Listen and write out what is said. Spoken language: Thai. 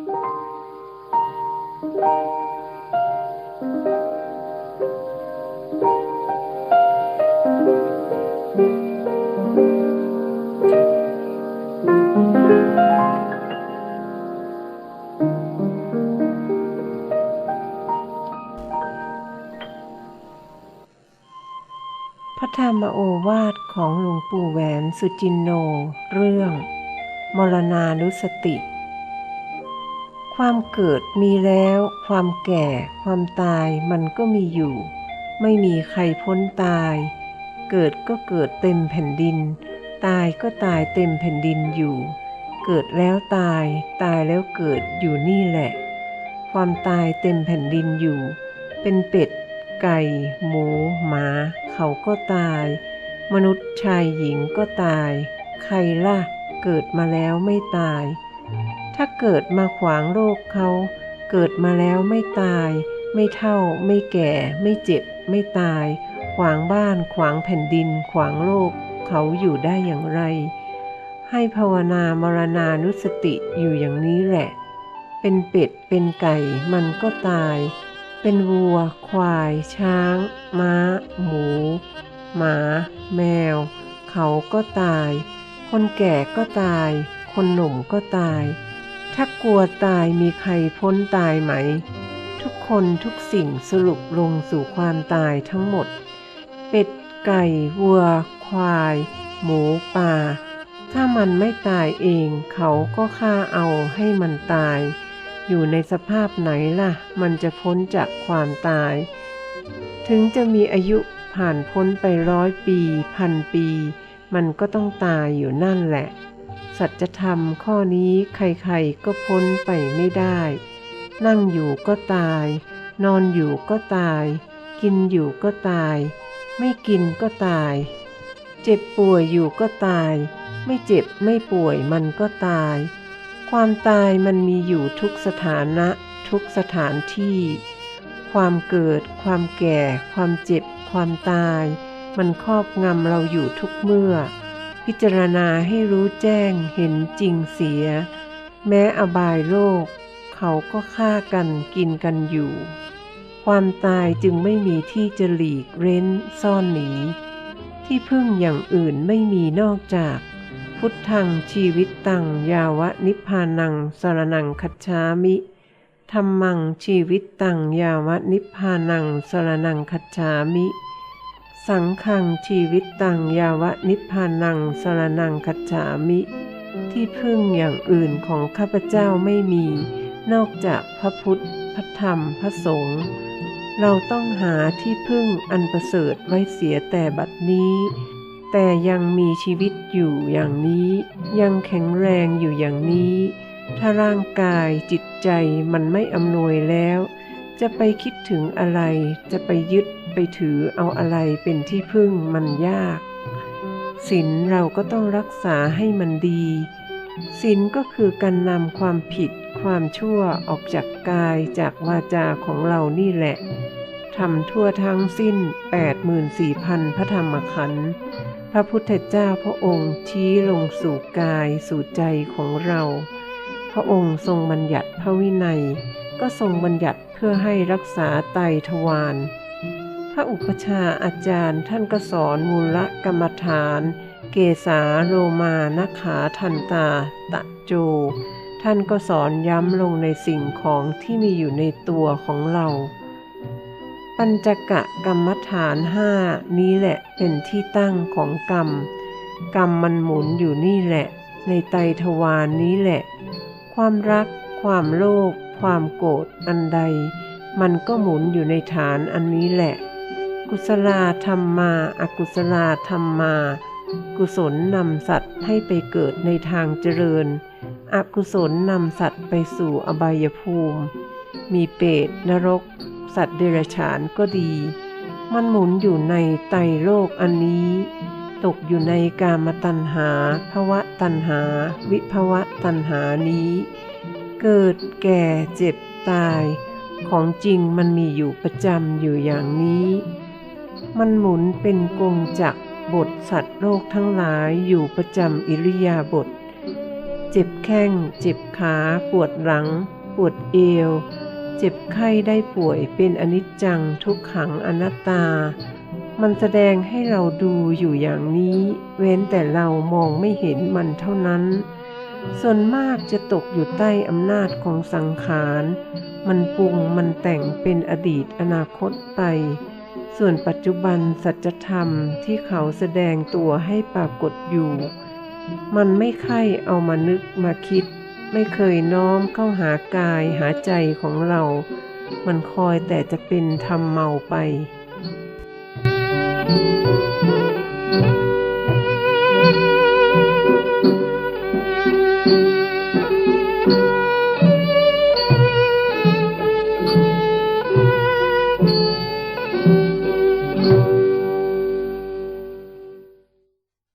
พระธรรมโอวาทของหลวงปู่แหวนสุจินโน เรื่อง มรณานุสติ ความเกิดมีแล้ว ความแก่ ความตายมันก็มีอยู่ ไม่มีใครพ้นตาย เกิดก็เกิดเต็มแผ่นดิน ตายก็ตายเต็มแผ่นดินอยู่ เกิดแล้วตาย ตายแล้วเกิดอยู่นี่แหละ ความตายเต็มแผ่นดินอยู่ เป็นเป็ด ไก่ หมู หมา เขาก็ตาย มนุษย์ชายหญิงก็ตาย ใครล่ะ เกิดมาแล้วไม่ตาย ถ้าเกิดมาขวางโลกเขา เกิดมาแล้วไม่ตาย ไม่เท่า ไม่แก่ ไม่เจ็บ ไม่ตาย ขวางบ้านขวางแผ่นดิน ขวางโลก เขาอยู่ได้อย่างไร ให้ภาวนามรณานุสติอยู่อย่างนี้แหละ เป็นเป็ดเป็นไก่มันก็ตาย เป็นวัว ควาย ช้าง ม้า หมู หมา แมว เขาก็ตาย คนแก่ก็ตาย คนหนุ่มก็ตาย ถ้ากลัวตายมีใครพ้นตายไหม ทุกคนทุกสิ่งสรุปลงสู่ความตายทั้งหมด เป็ดไก่วัว ควาย หมูป่า ถ้ามันไม่ตายเองเขาก็ฆ่าเอาให้มันตาย อยู่ในสภาพไหนล่ะ มันจะพ้นจากความตาย ถึงจะมีอายุผ่านพ้นไปร้อยปี พันปี มันก็ต้องตายอยู่นั่นแหละ สัจธรรมข้อนี้ใครๆก็พ้นไปไม่ได้ นั่งอยู่ก็ตาย นอนอยู่ก็ตาย กินอยู่ก็ตาย ไม่กินก็ตาย เจ็บป่วยอยู่ก็ตาย ไม่เจ็บไม่ป่วยมันก็ตาย ความตายมันมีอยู่ทุกสถานะทุกสถานที่ ความเกิด ความแก่ ความเจ็บ ความตาย มันครอบงำเราอยู่ทุกเมื่อ พิจารณาให้รู้แจ้งเห็นจริงเสีย แม้อบายโลก เขาก็ฆ่ากันกินกันอยู่ ความตายจึงไม่มีที่จะหลีกเร้นซ่อนหนี ที่พึ่งอย่างอื่นไม่มีนอกจาก พุทธังชีวิตตังยาวะนิพพานังสรนังคัจฉามิธรรมังชีวิตตังยาวะนิพพานังสรนังคัจฉามิ สังฆังชีวิตตังยาวะนิพพานังสรนังคัจฉามิ ที่พึ่งอย่างอื่นของข้าพเจ้าไม่มี นอกจากพระพุทธ พระธรรม พระสงฆ์ เราต้องหาที่พึ่งอันประเสริฐไว้เสียแต่บัดนี้ แต่ยังมีชีวิตอยู่อย่างนี้ ยังแข็งแรงอยู่อย่างนี้ ถ้าร่างกายจิตใจมันไม่อำนวยแล้ว จะไปคิดถึงอะไร จะไปยึด ไปถือเอาอะไรเป็นที่พึ่งมันยาก ศีลเราก็ต้องรักษาให้มันดี ศีลก็คือการนำความผิดความชั่วออกจากกายจากวาจาของเรานี่แหละทำทั่วทั้งสิ้น 84,000 พระธรรมขันธ์พระพุทธเจ้าพระองค์ชี้ลงสู่กายสู่ใจของเรา พระองค์ทรงบัญญัติพระวินัย ก็ทรงบัญญัติเพื่อให้รักษาไตทวาร ระอุปชาอาจารย์ท่านก็สอนมูลกรรมฐาน เกสาโรมานาขาทันตา ตะโจ ท่านก็สอนย้ำลงในสิ่งของที่มีอยู่ในตัวของเรา ปัญจกะกรรมฐานห้านี้แหละเป็นที่ตั้งของกรรม กรรมมันหมุนอยู่นี่แหละ ในไตทวารนนี้แหละ ความรัก ความโลภความโกรธอันใดมันก็หมุนอยู่ในฐานอันนี้แหละ กุศลาธรรมมาอากุศลาธรรมมา กุศลนำสัตว์ให้ไปเกิดในทางเจริญ อกุศลนำสัตว์ไปสู่อบายภูมิ มีเปรตนรก สัตว์เดรัจฉานก็ดี มันหมุนอยู่ในไตโลกอันนี้ ตกอยู่ในกามตัณหาภวะตัณหา วิภวะตัณหานี้ เกิดแก่เจ็บตายของจริงมันมีอยู่ประจำอยู่อย่างนี้ มันหมุนเป็นกงจักรบทสัตว์โลกทั้งหลายอยู่ประจำอิริยาบถเจ็บแข้ง เจ็บขา ปวดหลัง ปวดเอว เจ็บไข้ได้ป่วยเป็นอนิจจังทุกขังอนัตตา มันแสดงให้เราดูอยู่อย่างนี้ เว้นแต่เรามองไม่เห็นมันเท่านั้น ส่วนมากจะตกอยู่ใต้อำนาจของสังขาร มันปรุงมันแต่งเป็นอดีตอนาคตไป ส่วนปัจจุบันสัจธรรมที่เขาแสดงตัวให้ปรากฏอยู่ มันไม่ใคร่เอามานึกมาคิด ไม่เคยน้อมเข้าหากายหาใจของเรา มันคอยแต่จะเป็นทำเมาไป Thank